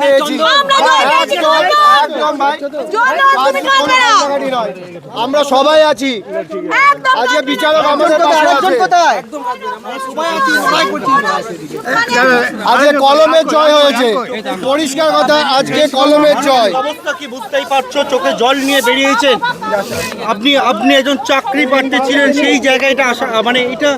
পেয়েছি। আমরা সবাই আছি। আজকে বিচারক আমাদের পাশে আছে। আজকে কলমের জয় হয়েছে। পরিষ্কার কথা আজকে কলমের জয়। অবস্থা কি বুঝতেই পারছ? চোখে জল নিয়ে বেরিয়েছেন আপনি আপনি একজন চাকরি প্রার্থী ছিলেন সেই জায়গায় এটা আসা মানে এটা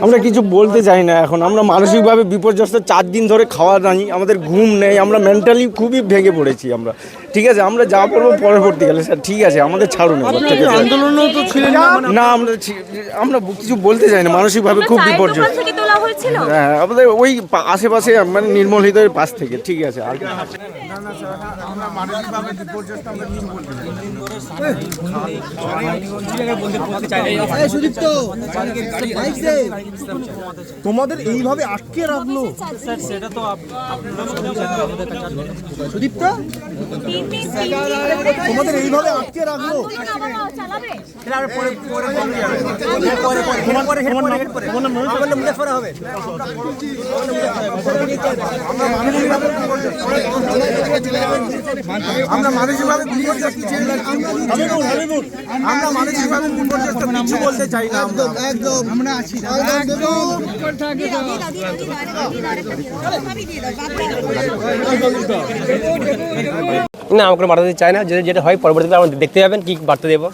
আমরা কিছু বলতে চাই না এখন। আমরা মানসিকভাবে বিপর্যস্ত চার দিন ধরে খাওয়া নাই আমাদের ঘুম নেই আমরা মেন্টালি খুবই ভেঙে পড়েছি আমরা। ঠিক আছে আমরা যা করব পরবর্তীকালে স্যার ঠিক আছে আমাদের ছাড়ুন। আন্দোলনও তো ছিলেন না মানে আমরা আমরা কিছু বলতে চাই না মানসিকভাবে খুব বিপর্যস্ত। হ্যাঁ আমাদের ওই পা- আশেপাশে মানে নির্মল হৃদয়ের পাশ থেকে ঠিক আছে আর তোমাদের এইভাবে আটকে রাখল? তোমাদের এইভাবে আটকে রাখল? আমরা মানসিকভাবে। আমরা মানসিকভাবে কিছু বলতে চাই না একদম একদম। আমরা না আমরা কোনো বার্তা দিতে চাই না যদি যেটা হয় পরবর্তীতে আমরা দেখতে যাবেন কি বার্তা দেবো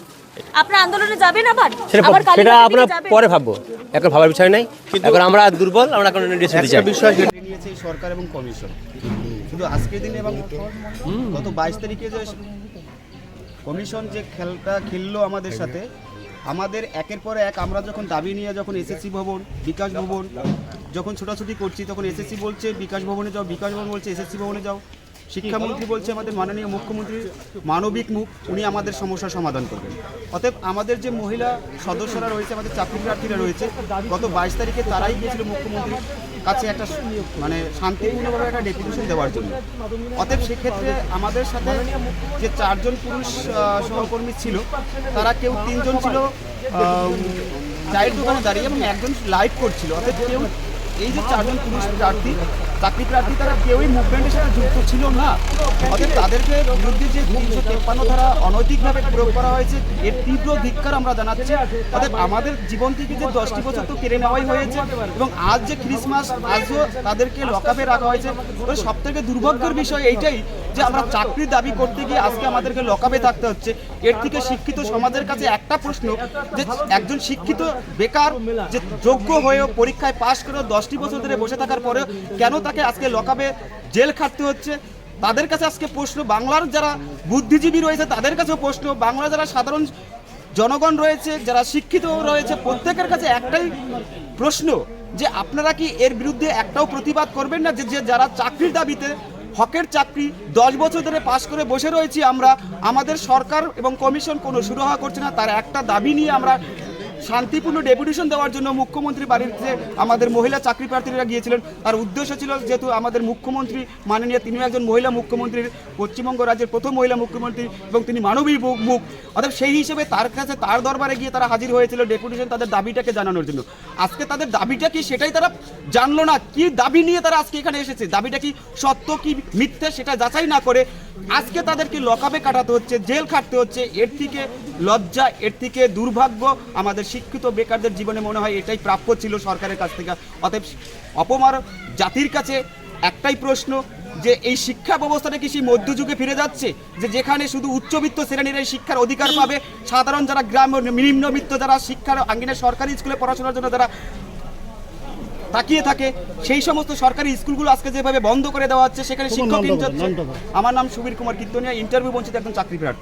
আপনার আন্দোলনে যাবেন আবার সেটা মন্দিরে পরে ভাববো এখন ভাবার বিষয় নাই এখন আমরা দুর্বল আমরা এখন বিষয় নিয়েছে সরকার এবং কমিশন শুধু আজকের দিনে এবং গত বাইশ তারিখে যে কমিশন যে খেলটা খেললো আমাদের সাথে আমাদের একের পর এক আমরা যখন দাবি নিয়ে যখন এসএসসি ভবন, বিকাশ ভবন, যখন ছোটাছুটি করছি, তখন এসএসসি বলছে, বিকাশ ভবনে যাও, বিকাশ ভবন বলছে, এসএসসি ভবনে যাও। শিক্ষামন্ত্রী বলছে আমাদের মাননীয় মুখ্যমন্ত্রী মানবিক মুখ, উনি আমাদের সমস্যার সমাধান করবেন। অতএব আমাদের যে মহিলা সদস্যরা রয়েছে, আমাদের চাকরি প্রার্থীরা রয়েছে, গত বাইশ তারিখে তারাই গিয়েছিল মুখ্যমন্ত্রীর কাছে একটা মানে শান্তিপূর্ণভাবে একটা ডেপুটেশন দেওয়ার জন্য। অতএব সেক্ষেত্রে আমাদের সাথে যে চারজন পুরুষ সহকর্মী ছিল, তারা কেউ তিনজন ছিল চায়ের দোকানে দাঁড়িয়ে এবং একজন লাইভ করছিল। অতএব কেউ এই যে চারজন পুরুষ প্রার্থী চাকরি প্রার্থী তারা কেউই মুভমেন্টের সাথে যুক্ত ছিল না। অর্থাৎ তাদেরকে বিরুদ্ধে যে তিনশো তেপ্পান্ন ধারা অনৈতিকভাবে প্রয়োগ করা হয়েছে, এর তীব্র ধিক্কার আমরা জানাচ্ছি। অর্থাৎ আমাদের জীবন থেকে যে দশটি বছর তো কেড়ে নেওয়াই হয়েছে এবং আজ যে ক্রিসমাস আজও তাদেরকে লকআপে রাখা হয়েছে। সব থেকে দুর্ভাগ্যের বিষয় এইটাই যে আমরা চাকরির দাবি করতে গিয়ে আজকে আমাদেরকে লকআপে থাকতে হচ্ছে, এর থেকে শিক্ষিত সমাজের কাছে একটা প্রশ্ন, যে একজন শিক্ষিত বেকার যে যোগ্য হয়েও পরীক্ষায় পাশ করেও দশটি বছর ধরে বসে থাকার পরেও কেন তাকে আজকে লকআপে জেল খাটতে হচ্ছে? তাদের কাছে আজকে প্রশ্ন, বাংলার যারা বুদ্ধিজীবী রয়েছে তাদের কাছেও প্রশ্ন, বাংলার যারা সাধারণ জনগণ রয়েছে, যারা শিক্ষিত রয়েছে, প্রত্যেকের কাছে একটাই প্রশ্ন, যে আপনারা কি এর বিরুদ্ধে একটাও প্রতিবাদ করবেন না? যে যারা চাকরির দাবিতে হকের চাকরি দশ বছর ধরে পাশ করে বসে রয়েছি আমরা। আমাদের সরকার এবং কমিশন কোনো সুরাহা করছে না, তার একটা দাবি নিয়ে আমরা শান্তিপূর্ণ ডেপুটেশন দেওয়ার জন্য মুখ্যমন্ত্রী বাড়িতে আমাদের মহিলা চাকরি প্রার্থীরা গিয়েছিলেন। তার উদ্দেশ্য ছিল যেহেতু আমাদের মুখ্যমন্ত্রী মাননীয় তিনি একজন মহিলা মুখ্যমন্ত্রীর, পশ্চিমবঙ্গ রাজ্যের প্রথম মহিলা মুখ্যমন্ত্রী এবং তিনি মানবী মুখ মুখ। অর্থাৎ সেই হিসেবে তার কাছে, তার দরবারে গিয়ে তারা হাজির হয়েছিল ডেপুটেশন তাদের দাবিটাকে জানানোর জন্য। আজকে তাদের দাবিটা কি সেটাই তারা জানলো না? কি দাবি নিয়ে তারা আজকে এখানে এসেছে? দাবিটা কি সত্য, কি মিথ্যে সেটা যাচাই না করে আজকে তাদেরকে লকাপে কাটাতে হচ্ছে, জেল খাটতে হচ্ছে। এর থেকে লজ্জা, এর থেকে দুর্ভাগ্য আমাদের শিক্ষিত বেকারদের জীবনে মনে হয় এটাই প্রাপ্য ছিল সরকারের কাছ থেকে। অতএব অপমার জাতির কাছে একটাই প্রশ্ন যে এই শিক্ষা ব্যবস্থাটা কি সেই মধ্যযুগে ফিরে যাচ্ছে? যে যেখানে শুধু উচ্চবিত্ত শ্রেণির এই শিক্ষার অধিকার পাবে সাধারণ যারা গ্রাম নিম্নবিত্ত যারা শিক্ষার আঙ্গিনে সরকারি স্কুলে পড়াশোনার জন্য যারা তাকিয়ে থাকে সেই সমস্ত সরকারি স্কুলগুলো আজকে যেভাবে বন্ধ করে দেওয়া হচ্ছে সেখানে শিক্ষক আমার নাম সুবীর কুমার কীর্তনিয়া ইন্টারভিউ বঞ্চিত একজন চাকরি প্রার্থী